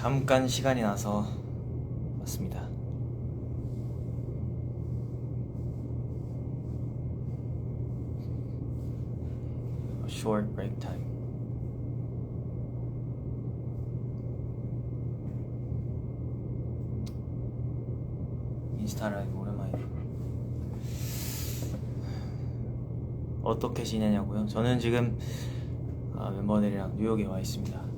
잠깐 시간이 나서 왔습니다. Short break. 인스타 라이브 오랜만이네. 어떻게 지내냐고요? 저는 지금 아, 멤버들이랑 뉴욕에 와 있습니다.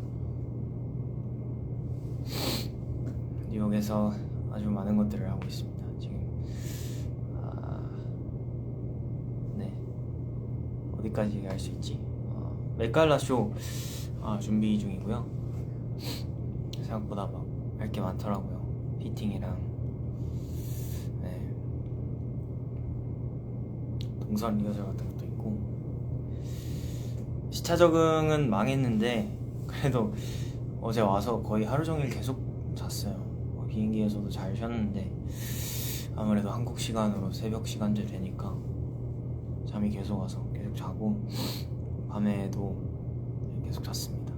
뉴욕에서 아주 많은 것들을 하고 있습니다. 지금 아, 네 어디까지 얘기할 수 있지? 어, 맥갈라 쇼 아, 준비 중이고요. 생각보다 막 할 게 많더라고요. 피팅이랑 네 동선 리허설 같은 것도 있고 시차 적응은 망했는데 그래도 어제 와서 거의 하루 종일 계속 잤어요. 어, 비행기에서도 잘 쉬었는데 아무래도 한국 시간으로 새벽 시간제 되니까 잠이 계속 와서 계속 자고 밤에도 계속 잤습니다.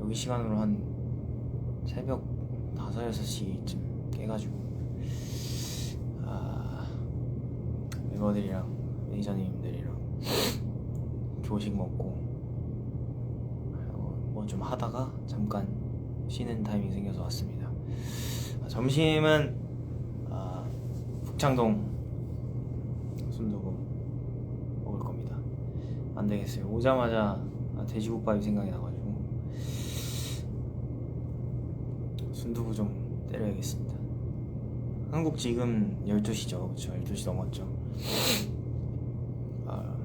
여기 시간으로 한 새벽 5, 6시쯤 깨가지고 아, 멤버들이랑 매니저님들이랑 조식 먹고 뭐 좀 하다가 잠깐 쉬는 타이밍 생겨서 왔습니다. 아, 점심은 아, 북창동 순두부 먹을 겁니다. 안 되겠어요. 오자마자 아, 돼지국밥이 생각이 나가지고 순두부 좀 때려야겠습니다. 한국 지금 12시죠. 그렇죠. 12시 넘었죠. 아,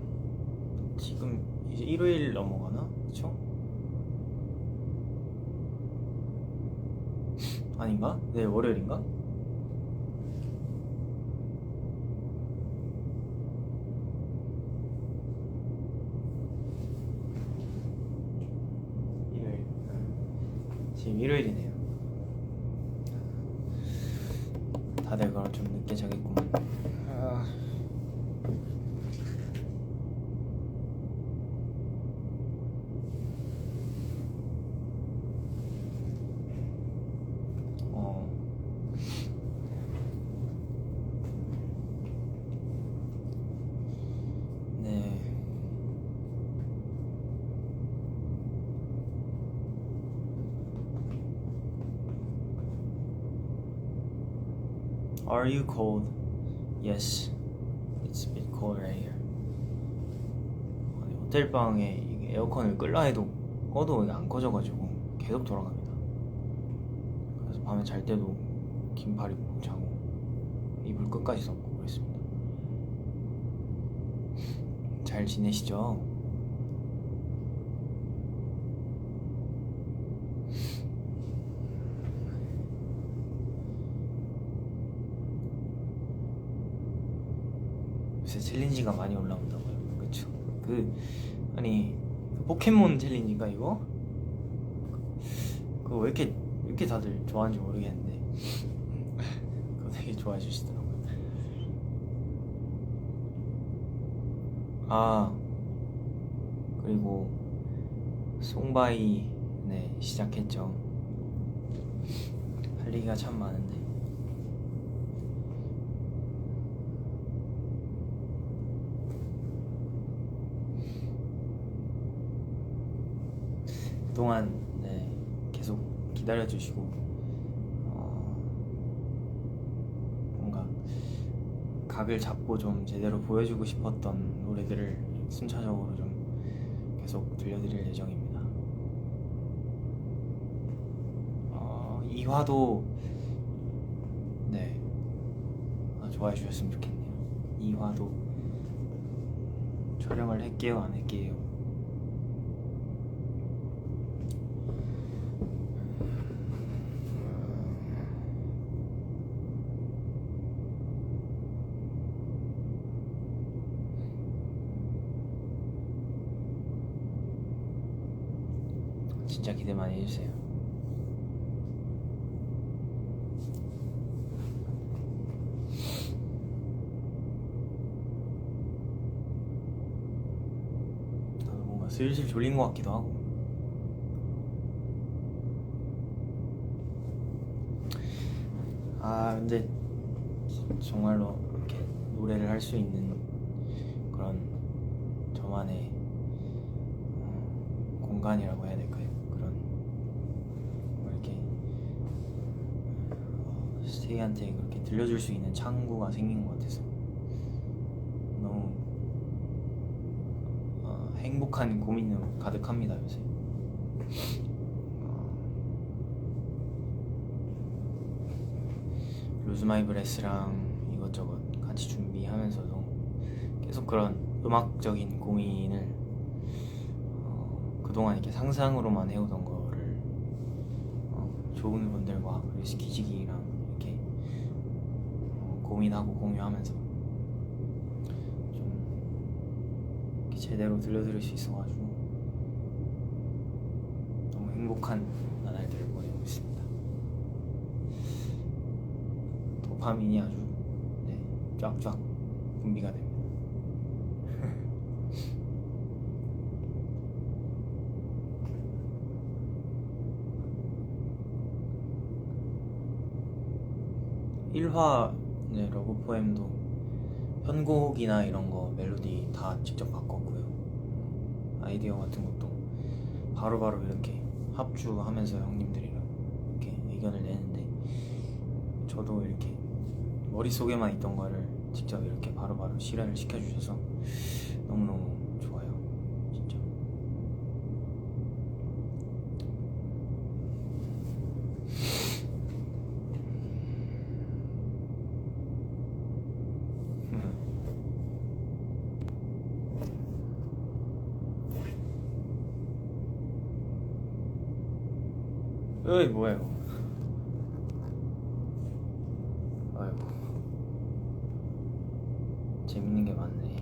지금 이제 일요일 넘어가나? 그렇죠? 아닌가? 네, 월요일인가? 일요일. 지금 일요일이네요. 다들 그럼 좀 늦게 자겠구만. 아... 어. 네. Are you cold? Yes. It's a bit cold right here. 호텔 방에 에어컨을 끌라 해도 꺼도 안 꺼져가지고 계속 돌아갑니다. 그래서 밤에 잘 때도 긴팔 입고 자고 이불 끝까지 덮고 그랬습니다. 잘 지내시죠? 요새 챌린지가 많이 올라온다고요. 그쵸? 그 아니 그 포켓몬 챌린지가 이거? 그거 왜 이렇게 왜 이렇게 다들 좋아하는지 모르겠는데 그거 되게 좋아해 주시더라고요. 아 그리고 송바이 네 시작했죠. 할 얘기가 참 많은데 그동안 네, 계속 기다려주시고 어, 뭔가 각을 잡고 좀 제대로 보여주고 싶었던 노래들을 순차적으로 좀 계속 들려드릴 예정입니다. 어, 이화도 네 아, 좋아해 주셨으면 좋겠네요. 이화도 촬영을 할게요, 안 할게요. 슬슬 졸린 것 같기도 하고 아 근데 정말로 이렇게 노래를 할 수 있는 그런 저만의 음, 공간이라고 해야 될까요? 그런 뭐 이렇게 어, 스테이한테 그렇게 들려줄 수 있는 창구가 생긴 것 같아서 행복한 고민으로 가득합니다 요새. 루즈 마이 브레스랑 이것저것 같이 준비하면서도 계속 그런 음악적인 고민을 어, 그동안 이렇게 상상으로만 해오던 거를 어, 좋은 분들과 그리고 기지기랑 이렇게 어, 고민하고 공유하면서 좀 이렇게 제대로 들려드릴 수 있어가지고 너무 행복한 나날들을 보내고 있습니다. 도파민이 아주 네, 쫙쫙 분비가 됩니다. 일화 네, 러브 포엠도 편곡이나 이런 거 멜로디 다 직접 바꿨고요. 아이디어 같은 것도 바로 바로 이렇게 합주하면서 형님들이랑 이렇게 의견을 내는데 저도 이렇게 머릿속에만 있던 거를 직접 이렇게 바로바로 실현을 시켜주셔서 너무너무 좋아요. 진짜. 어이 뭐야 이거 아이고. 재밌는 게 많네.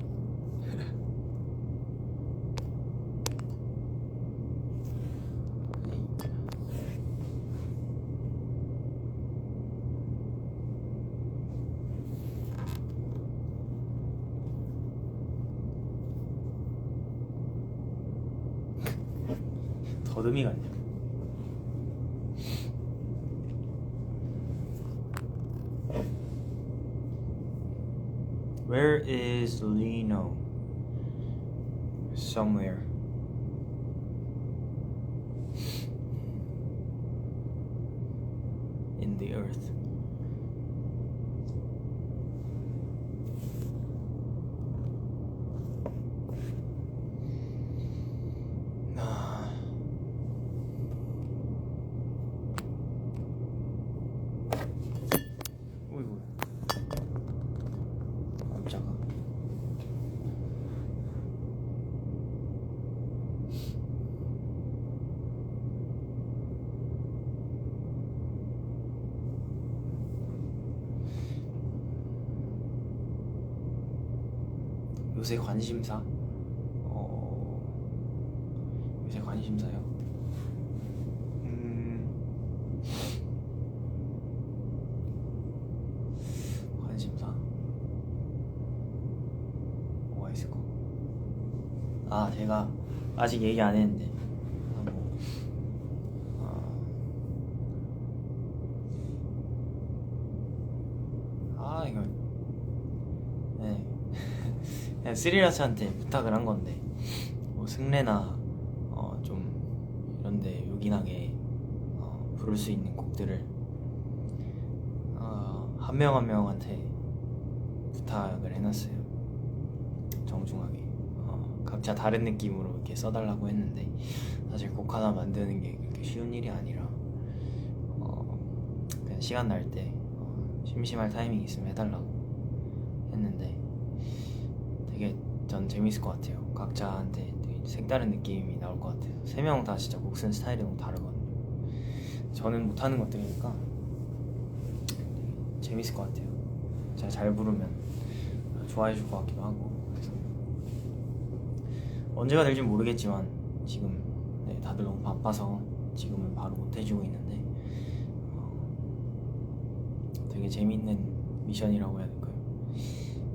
더듬이 같냐 Where is Lino? Somewhere. 요새 관심사? 어... 요새 관심사요? 음... 관심사? 뭐가 있을까? 아 제가 아직 얘기 안 했는데 아, 뭐, 아, 아 이거 네 그냥 스리라스한테 부탁을 한 건데 뭐 승래나 어, 좀 이런데 요긴하게 어, 부를 수 있는 곡들을 어, 한명 한 명한테 부탁을 해놨어요. 정중하게 어, 각자 다른 느낌으로 이렇게 써달라고 했는데 사실 곡 하나 만드는 게 그렇게 쉬운 일이 아니라 어, 그냥 시간 날때 어, 심심할 타이밍 있으면 해달라고 했는데 되게 전 재밌을 것 같아요. 각자한테 되게 색다른 느낌이 나올 것 같아요. 세 명 다 진짜 곡 쓰는 스타일이 너무 다르거든요. 저는 못하는 것들이니까 재밌을 것 같아요. 제가 잘 부르면 좋아해 줄 것 같기도 하고 그래서 언제가 될지 모르겠지만 지금 네, 다들 너무 바빠서 지금은 바로 못 해주고 있는데 어, 되게 재밌는 미션이라고 해야 될까요?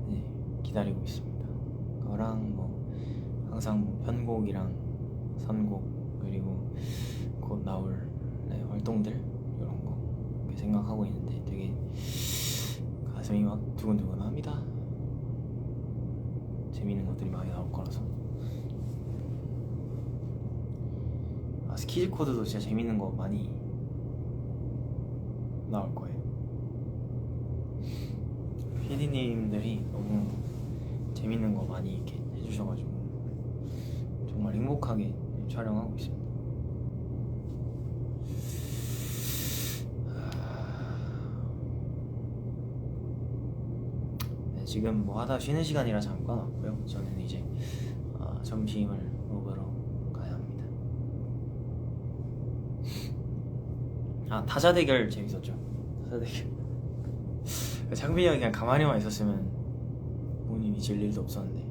네, 기다리고 있습니다. 그거랑 뭐 항상 뭐 편곡이랑 선곡 그리고 곧 나올 네, 활동들 이런 거 생각하고 있는데 되게 가슴이 막 두근두근합니다. 재밌는 것들이 많이 나올 거라서. 아 스키즈 코드도 진짜 재밌는 거 많이 나올 거예요. PD님들이 너무 재밌는 거 많이 이렇게 해주셔가지고 정말 행복하게 촬영하고 있습니다. 네, 지금 뭐 하다 쉬는 시간이라 잠깐 왔고요. 저는 이제 아, 점심을 먹으러 가야 합니다. 아 타자 대결 재밌었죠. 타자 대결. 장빈이 형이 그냥 가만히만 있었으면 부모님이 질 일도 없었는데.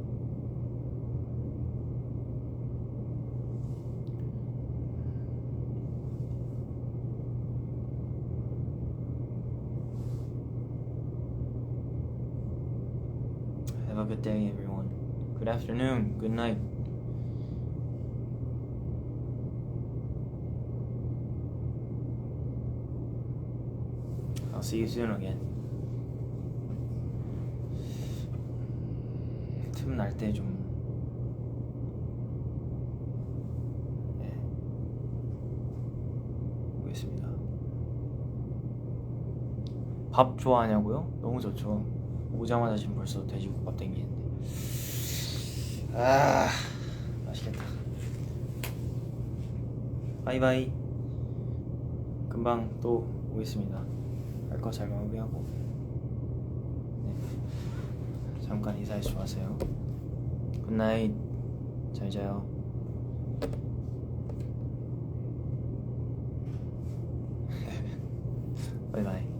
Have a good day, everyone. Good afternoon. Good night. I'll see you soon again. 틈날 때 좀. 네. 보겠습니다. 밥 좋아하냐고요? 너무 좋죠. 오자마자 지금 벌써 돼지국밥 땡기는데. 아, 맛있겠다. 바이바이. 금방 또 오겠습니다. 할 거 잘 마무리하고. 네. 잠깐 인사해 주지 마세요. 굿나잇. 잘 자요. 바이바이.